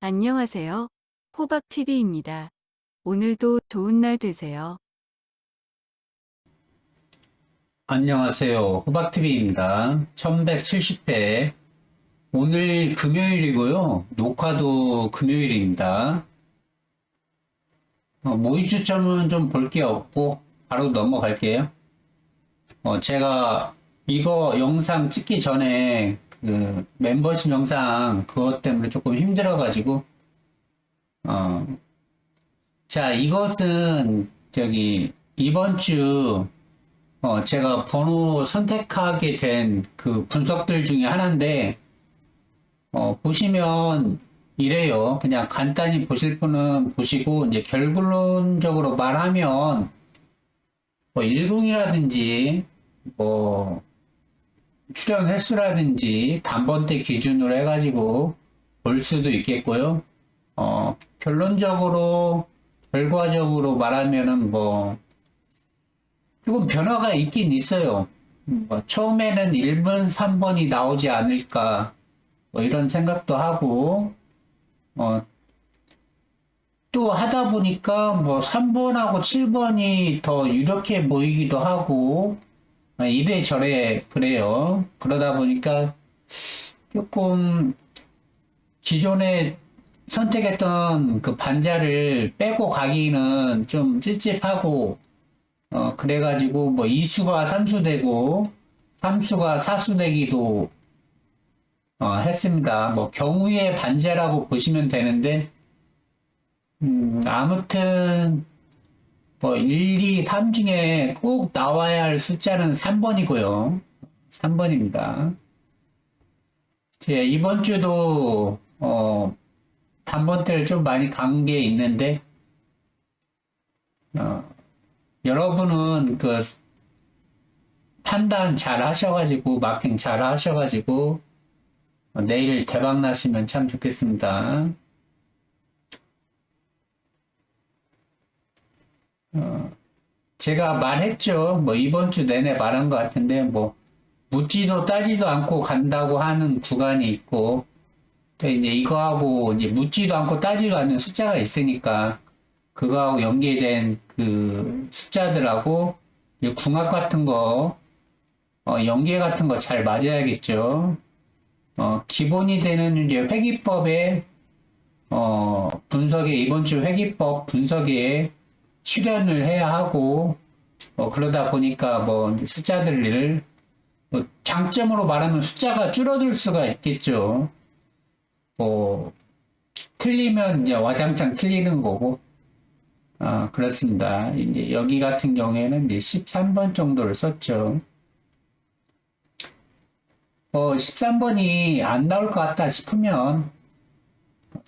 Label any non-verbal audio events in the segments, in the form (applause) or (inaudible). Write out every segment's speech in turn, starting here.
안녕하세요. 호박TV입니다. 오늘도 좋은 날 되세요. 안녕하세요. 호박TV입니다. 1170회. 오늘 금요일이고요. 녹화도 금요일입니다. 어, 모의 추첨은 좀 볼 게 없고, 바로 넘어갈게요. 어, 제가 이거 영상 찍기 전에 그 멤버십 영상 그것 때문에 조금 힘들어가지고, 어, 자, 이것은 저기 이번 주 어, 제가 번호 선택하게 된 그 분석들 중에 하나인데, 어, 보시면 이래요. 그냥 간단히 보실 분은 보시고, 이제 결론적으로 말하면, 뭐, 1궁이라든지, 뭐, 출연 횟수라든지, 단번대 기준으로 해가지고 볼 수도 있겠고요. 어, 결론적으로, 결과적으로 말하면은 뭐, 조금 변화가 있긴 있어요. 뭐 처음에는 1번, 3번이 나오지 않을까, 뭐 이런 생각도 하고, 어, 또 하다 보니까 뭐 3번하고 7번이 더 유력해 보이기도 하고, 어, 이래 저래 그래요. 그러다 보니까 조금 기존에 선택했던 그 반자를 빼고 가기는 좀 찝찝하고, 어, 그래가지고, 뭐, 이수가 삼수 되고, 삼수가 사수 되기도, 어, 했습니다. 뭐, 경우의 반제라고 보시면 되는데, 음, 아무튼, 뭐, 1, 2, 3 중에 꼭 나와야 할 숫자는 3번이고요. 3번입니다. 제 이번 주도, 어, 단번대를 좀 많이 간 게 있는데, 어, 여러분은 그 판단 잘 하셔가지고 마킹 잘 하셔가지고 어, 내일 대박 나시면 참 좋겠습니다. 어, 제가 말했죠. 뭐 이번 주 내내 말한 것 같은데 뭐 묻지도 따지도 않고 간다고 하는 구간이 있고 또 이제 이거하고 이제 묻지도 않고 따지도 않는 숫자가 있으니까 그거하고 연계된 그 숫자들하고 궁합 같은 거, 어, 연계 같은 거 잘 맞아야겠죠. 어, 기본이 되는 이제 회기법의 어, 분석에 이번 주 회기법 분석에 출연을 해야 하고 어, 그러다 보니까 뭐 숫자들을 뭐 장점으로 말하면 숫자가 줄어들 수가 있겠죠. 뭐 틀리면 이제 와장창 틀리는 거고 아, 그렇습니다. 이제 여기 같은 경우에는 이제 13번 정도를 썼죠. 어, 13번이 안 나올 것 같다 싶으면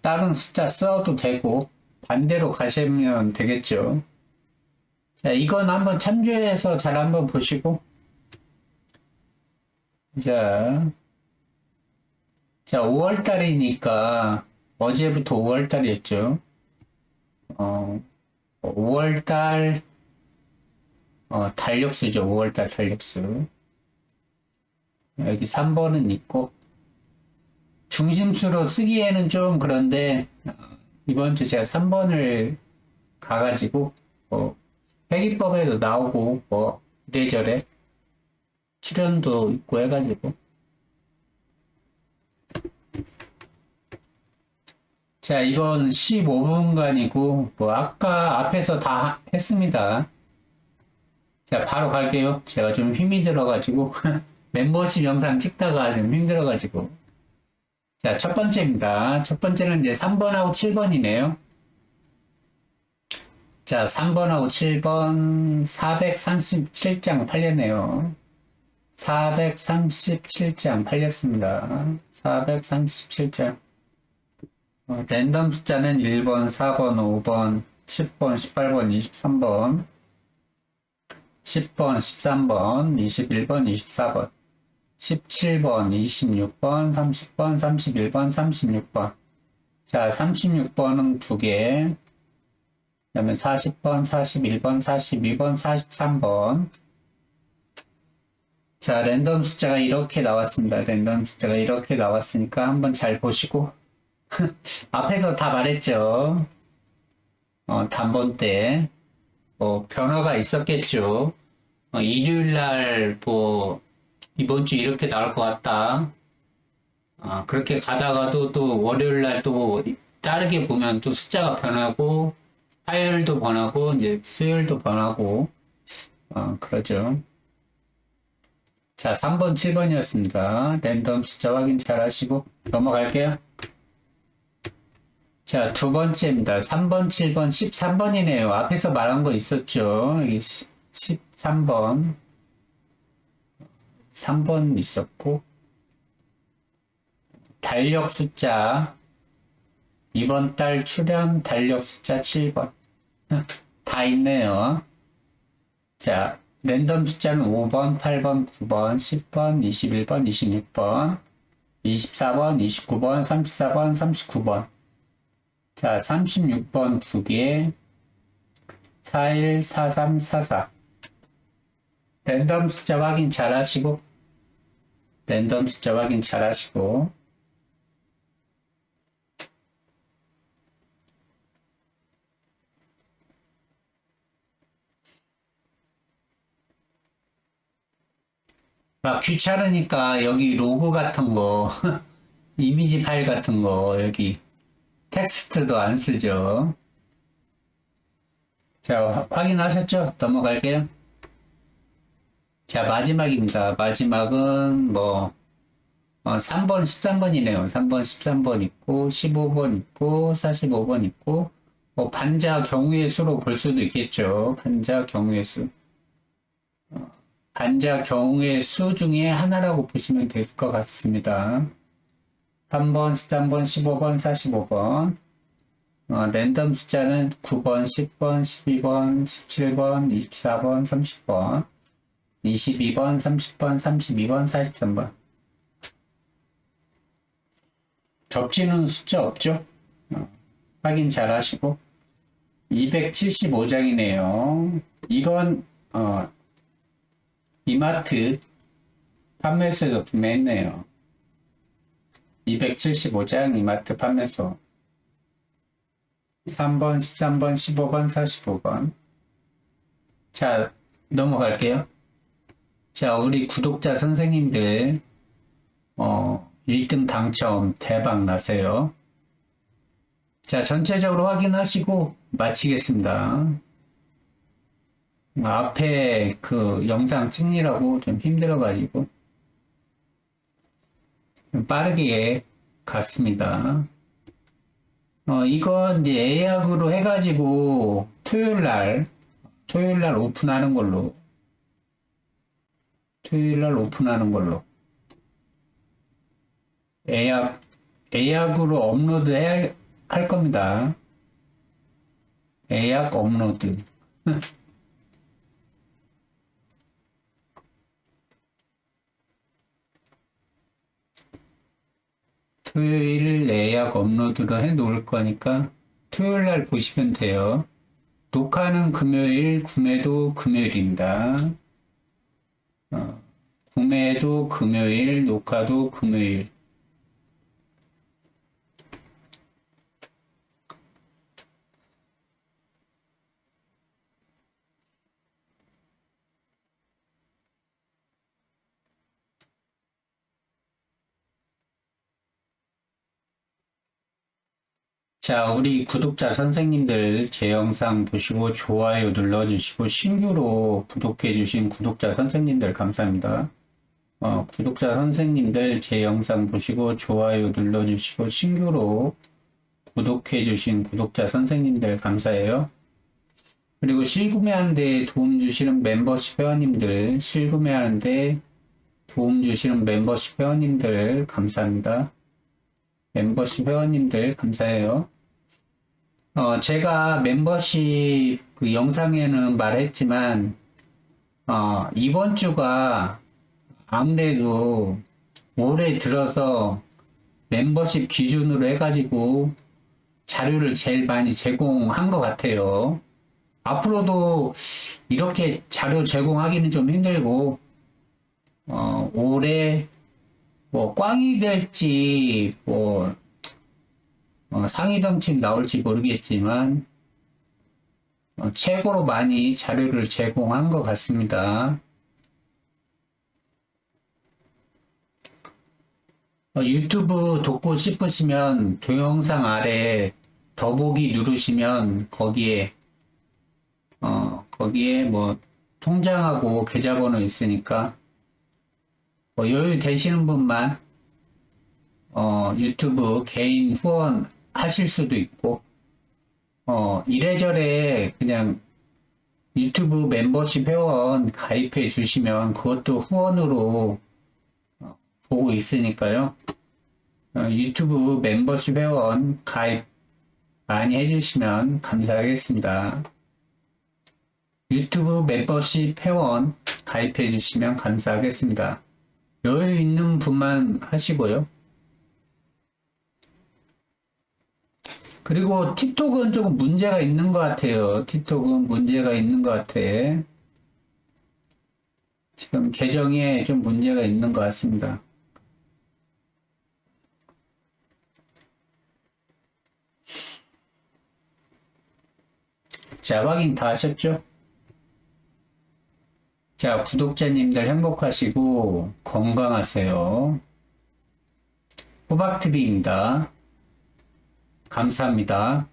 다른 숫자 써도 되고 반대로 가시면 되겠죠. 자, 이건 한번 참조해서 잘 한번 보시고 자, 자, 5월 달이니까 어제부터 5월 달이었죠. 어, 5월달 어, 달력수죠. 5월달 달력수. 여기 3번은 있고 중심수로 쓰기에는 좀 그런데 어, 이번 주 제가 3번을 가가지고 뭐 회기법에도 나오고 뭐 이래저래 출연도 있고 해가지고 자, 이건 15분간이고, 뭐, 아까 앞에서 다 했습니다. 자, 바로 갈게요. 제가 좀 힘이 들어가지고, (laughs) 멤버십 영상 찍다가 좀 힘들어가지고. 자, 첫 번째입니다. 첫 번째는 이제 3번하고 7번이네요. 자, 3번하고 7번, 437장 팔렸네요. 437장 팔렸습니다. 437장. 어, 랜덤 숫자는 1번, 4번, 5번, 10번, 18번, 23번, 10번, 13번, 21번, 24번, 17번, 26번, 30번, 31번, 36번. 자, 36번은 두 개. 그 다음에 40번, 41번, 42번, 43번. 자, 랜덤 숫자가 이렇게 나왔습니다. 랜덤 숫자가 이렇게 나왔으니까 한번 잘 보시고 (laughs) 앞에서 다 말했죠. 어, 단번 때, 뭐, 변화가 있었겠죠. 어, 일요일 날, 뭐, 이번 주 이렇게 나올 것 같다. 아, 그렇게 가다가도 또 월요일 날 또 다르게 보면 또 숫자가 변하고, 화요일도 변하고, 이제 수요일도 변하고, 어, 그러죠. 자, 3번, 7번이었습니다. 랜덤 숫자 확인 잘 하시고, 넘어갈게요. 자, 두 번째입니다. 3번, 7번, 13번이네요. 앞에서 말한 거 있었죠. 여기 13번. 3번 있었고, 달력 숫자, 이번 달 출연 달력 숫자 7번. (laughs) 다 있네요. 자, 랜덤 숫자는 5번, 8번, 9번, 10번, 21번, 26번, 24번, 29번, 34번, 39번. 자, 36번 두 개, 41, 43, 44. 랜덤 숫자 확인 잘 하시고, 랜덤 숫자 확인 잘 하시고, 막 귀찮으니까 여기 로고 같은 거, (laughs) 이미지 파일 같은 거, 여기 텍스트도 안 쓰죠. 자, 화- 확인하셨죠? 넘어갈게요. 자, 마지막입니다. 마지막은 뭐, 어, 3번, 13번이네요. 3번, 13번 있고, 15번 있고, 45번 있고, 뭐, 반자 경우의 수로 볼 수도 있겠죠. 반자 경우의 수. 어, 반자 경우의 수 중에 하나라고 보시면 될 것 같습니다. 3번, 13번, 15번, 45번. 어, 랜덤 숫자는 9번, 10번, 12번, 17번, 24번, 30번, 22번, 30번, 32번, 43번. 접지는 숫자 없죠? 어, 확인 잘 하시고. 275장이네요. 이건, 어, 이마트 판매소에서 구매했네요. 275장 이마트 판매소 3번, 13번, 15번, 45번 자, 넘어갈게요. 자, 우리 구독자 선생님들 어, 1등 당첨 대박 나세요. 자, 전체적으로 확인하시고 마치겠습니다. 앞에 그 영상 찍느라고 좀 힘들어가지고 좀 빠르게 갔습니다. 어, 이거 이제 예약으로 해가지고 토요일 날, 토요일 날 오픈하는 걸로, 토요일 날 오픈하는 걸로. 예약, 예약으로 업로드 해야 할 겁니다. 예약 업로드. (laughs) 토요일 예약 업로드를 해 놓을 거니까 토요일 날 보시면 돼요. 녹화는 금요일, 구매도 금요일입니다. 어, 구매도 금요일, 녹화도 금요일. 자, 우리 구독자 선생님들 제 영상 보시고 좋아요 눌러주시고 신규로 구독해주신 구독자 선생님들 감사합니다. 어, 구독자 선생님들 제 영상 보시고 좋아요 눌러주시고 신규로 구독해주신 구독자 선생님들 감사해요. 그리고 실구매하는데 도움 주시는 멤버십 회원님들, 실구매하는데 도움 주시는 멤버십 회원님들 감사합니다. 멤버십 회원님들 감사해요. 어, 제가 멤버십 그 영상에는 말했지만, 어, 이번 주가 아무래도 올해 들어서 멤버십 기준으로 해가지고 자료를 제일 많이 제공한 것 같아요. 앞으로도 이렇게 자료 제공하기는 좀 힘들고, 어, 올해 뭐 꽝이 될지 뭐 어, 상위 덩침 나올지 모르겠지만 어, 최고로 많이 자료를 제공한 것 같습니다. 유튜브 돕고 싶으시면 동영상 아래 더보기 누르시면 거기에 어, 거기에 뭐 통장하고 계좌번호 있으니까 뭐 여유 되시는 분만 어, 유튜브 개인 후원 하실 수도 있고 어, 이래저래 그냥 유튜브 멤버십 회원 가입해 주시면 그것도 후원으로 어, 보고 있으니까요. 어, 유튜브 멤버십 회원 가입 많이 해주시면 감사하겠습니다. 유튜브 멤버십 회원 가입해 주시면 감사하겠습니다. 여유 있는 분만 하시고요. 그리고 틱톡은 조금 문제가 있는 것 같아요. 틱톡은 문제가 있는 것 같아. 지금 계정에 좀 문제가 있는 것 같습니다. 자, 확인 다 하셨죠? 자, 구독자님들 행복하시고 건강하세요. 호박TV입니다. 감사합니다.